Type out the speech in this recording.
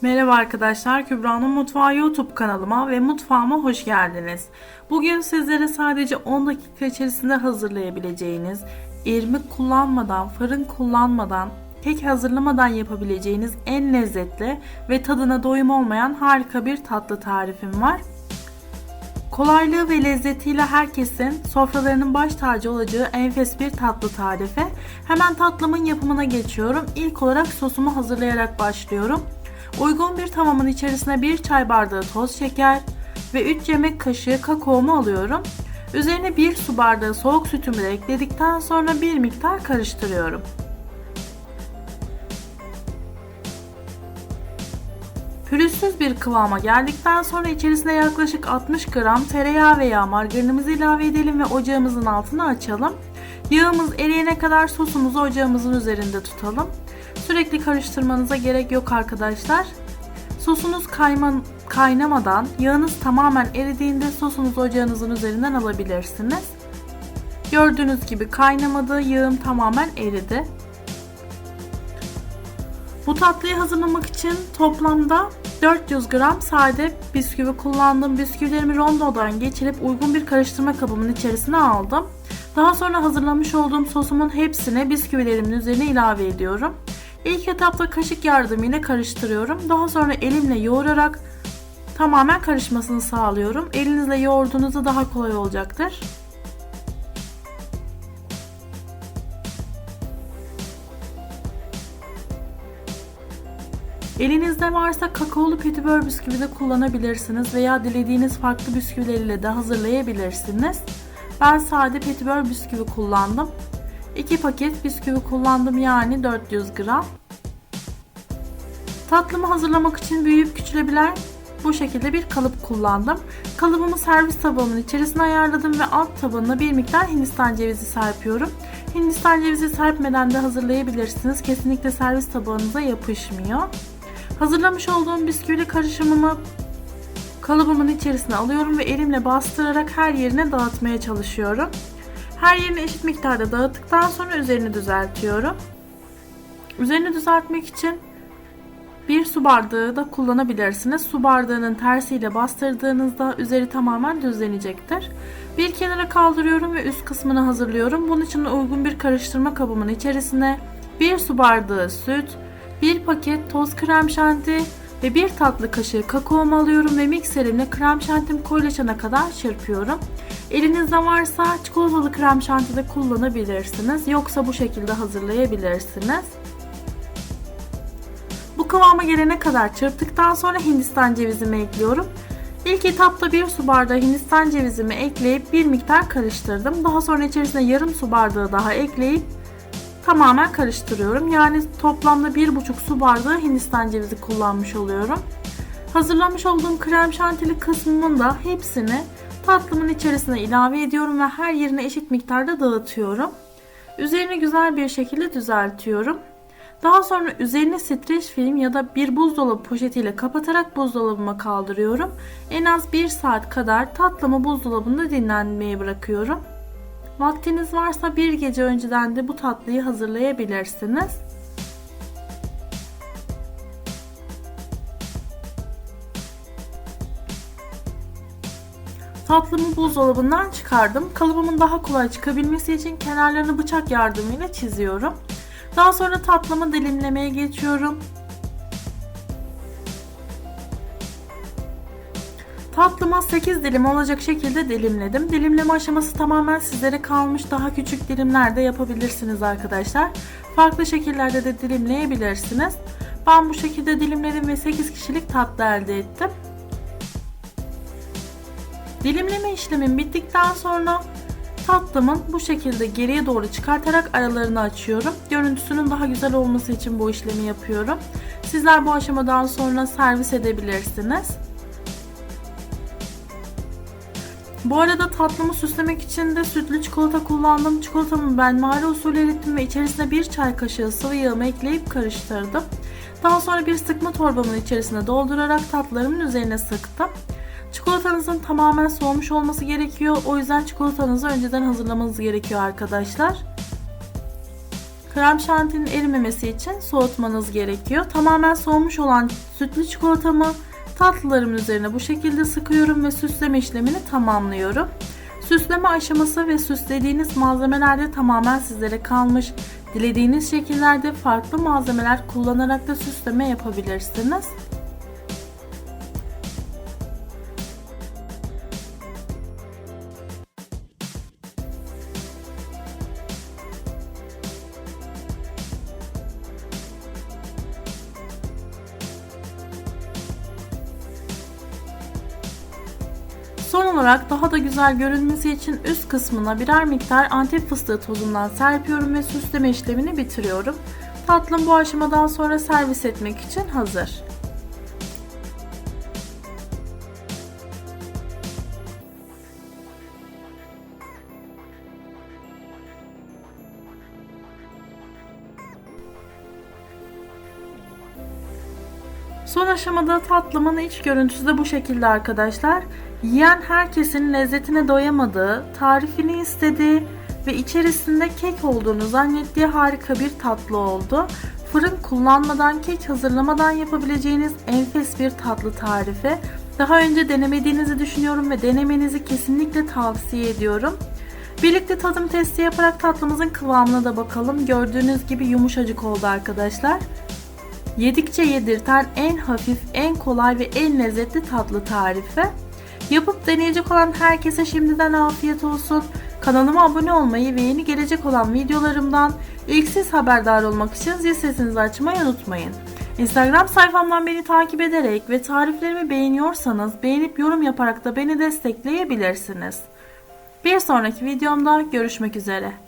Merhaba arkadaşlar, Kübra'nın Mutfağı YouTube kanalıma ve mutfağıma hoş geldiniz. Bugün sizlere sadece 10 dakika içerisinde hazırlayabileceğiniz, irmik kullanmadan, fırın kullanmadan, kek hazırlamadan yapabileceğiniz en lezzetli ve tadına doyum olmayan harika bir tatlı tarifim var. Kolaylığı ve lezzetiyle herkesin sofralarının baş tacı olacağı enfes bir tatlı tarifi. Hemen tatlımın yapımına geçiyorum. İlk olarak sosumu hazırlayarak başlıyorum. Uygun bir tavamın içerisine 1 çay bardağı toz şeker ve 3 yemek kaşığı kakaomu alıyorum. Üzerine 1 su bardağı soğuk sütümü de ekledikten sonra bir miktar karıştırıyorum. Pürüzsüz bir kıvama geldikten sonra içerisine yaklaşık 60 gram tereyağı veya margarinimizi ilave edelim ve ocağımızın altını açalım. Yağımız eriyene kadar sosumuzu ocağımızın üzerinde tutalım. Sürekli karıştırmanıza gerek yok arkadaşlar. Sosunuz kayma, kaynamadan yağınız tamamen eridiğinde sosunuzu ocağınızın üzerinden alabilirsiniz. Gördüğünüz gibi kaynamadı, yağım tamamen eridi. Bu tatlıyı hazırlamak için toplamda 400 gram sade bisküvi kullandım. Bisküvilerimi rondodan geçirip uygun bir karıştırma kabımın içerisine aldım. Daha sonra hazırlamış olduğum sosumun hepsini bisküvilerimin üzerine ilave ediyorum. İlk etapta kaşık yardımıyla karıştırıyorum. Daha sonra elimle yoğurarak tamamen karışmasını sağlıyorum. Elinizle yoğurduğunuzda daha kolay olacaktır. Elinizde varsa kakaolu petibör bisküvi de kullanabilirsiniz veya dilediğiniz farklı bisküvileriyle de hazırlayabilirsiniz. Ben sade petibör bisküvi kullandım. 2 paket bisküvi kullandım yani 400 gram. Tatlımı hazırlamak için büyüyüp küçülebilen bu şekilde bir kalıp kullandım. Kalıbımı servis tabağımın içerisine ayarladım ve alt tabanına bir miktar hindistan cevizi serpiyorum. Hindistan cevizi serpmeden de hazırlayabilirsiniz. Kesinlikle servis tabağınıza yapışmıyor. Hazırlamış olduğum bisküvili karışımımı kalıbımın içerisine alıyorum ve elimle bastırarak her yerine dağıtmaya çalışıyorum. Her yerine eşit miktarda dağıttıktan sonra üzerini düzeltiyorum. Üzerini düzeltmek için bir su bardağı da kullanabilirsiniz. Su bardağının tersiyle bastırdığınızda üzeri tamamen düzlenecektir. Bir kenara kaldırıyorum ve üst kısmını hazırlıyorum. Bunun için uygun bir karıştırma kabımın içerisine bir su bardağı süt, bir paket toz krem şanti ve bir tatlı kaşığı kakaomu alıyorum ve mikserimle krem şantim koyulaşana kadar çırpıyorum. Elinizde varsa çikolatalı krem şanti de kullanabilirsiniz. Yoksa bu şekilde hazırlayabilirsiniz. Bu kıvama gelene kadar çırptıktan sonra hindistan cevizimi ekliyorum. İlk etapta bir su bardağı hindistan cevizimi ekleyip bir miktar karıştırdım. Daha sonra içerisine yarım su bardağı daha ekleyip tamamen karıştırıyorum. Yani toplamda 1,5 su bardağı hindistan cevizi kullanmış oluyorum. Hazırlamış olduğum krem şantili kısmının da hepsini tatlımın içerisine ilave ediyorum ve her yerine eşit miktarda dağıtıyorum. Üzerini güzel bir şekilde düzeltiyorum. Daha sonra üzerine streç film ya da bir buzdolabı poşetiyle kapatarak buzdolabıma kaldırıyorum. En az 1 saat kadar tatlımı buzdolabında dinlenmeye bırakıyorum. Vaktiniz varsa bir gece önceden de bu tatlıyı hazırlayabilirsiniz. Tatlımı buzdolabından çıkardım. Kalıbımın daha kolay çıkabilmesi için kenarlarını bıçak yardımıyla çiziyorum. Daha sonra tatlımı dilimlemeye geçiyorum. Tatlıma 8 dilim olacak şekilde dilimledim. Dilimleme aşaması tamamen sizlere kalmış. Daha küçük dilimlerde yapabilirsiniz arkadaşlar. Farklı şekillerde de dilimleyebilirsiniz. Ben bu şekilde dilimledim ve 8 kişilik tatlı elde ettim. Dilimleme işlemim bittikten sonra tatlımın bu şekilde geriye doğru çıkartarak aralarını açıyorum. Görüntüsünün daha güzel olması için bu işlemi yapıyorum. Sizler bu aşamadan sonra servis edebilirsiniz. Bu arada tatlımı süslemek için de sütlü çikolata kullandım. Çikolatamı ben mare usulü erittim ve içerisine bir çay kaşığı sıvı yağımı ekleyip karıştırdım. Daha sonra bir sıkma torbamın içerisine doldurarak tatlarımın üzerine sıktım. Çikolatanızın tamamen soğumuş olması gerekiyor. O yüzden çikolatanızı önceden hazırlamanız gerekiyor arkadaşlar. Krem şantinin erimemesi için soğutmanız gerekiyor. Tamamen soğumuş olan sütlü çikolatamı tatlılarımın üzerine bu şekilde sıkıyorum ve süsleme işlemini tamamlıyorum. Süsleme aşaması ve süslediğiniz malzemeler de tamamen sizlere kalmış. Dilediğiniz şekillerde farklı malzemeler kullanarak da süsleme yapabilirsiniz. Son olarak daha da güzel görünmesi için üst kısmına birer miktar antep fıstığı tozundan serpiyorum ve süsleme işlemini bitiriyorum. Tatlım bu aşamadan sonra servis etmek için hazır. Son aşamada tatlımın iç görüntüsü de bu şekilde arkadaşlar. Yiyen herkesin lezzetine doyamadığı, tarifini istediği ve içerisinde kek olduğunu zannettiği harika bir tatlı oldu. Fırın kullanmadan, kek hazırlamadan yapabileceğiniz enfes bir tatlı tarifi. Daha önce denemediğinizi düşünüyorum ve denemenizi kesinlikle tavsiye ediyorum. Birlikte tadım testi yaparak tatlımızın kıvamına da bakalım. Gördüğünüz gibi yumuşacık oldu arkadaşlar. Yedikçe yedirten en hafif, en kolay ve en lezzetli tatlı tarifi. Yapıp deneyecek olan herkese şimdiden afiyet olsun. Kanalıma abone olmayı ve yeni gelecek olan videolarımdan ilk siz haberdar olmak için zil sesinizi açmayı unutmayın. Instagram sayfamdan beni takip ederek ve tariflerimi beğeniyorsanız beğenip yorum yaparak da beni destekleyebilirsiniz. Bir sonraki videomda görüşmek üzere.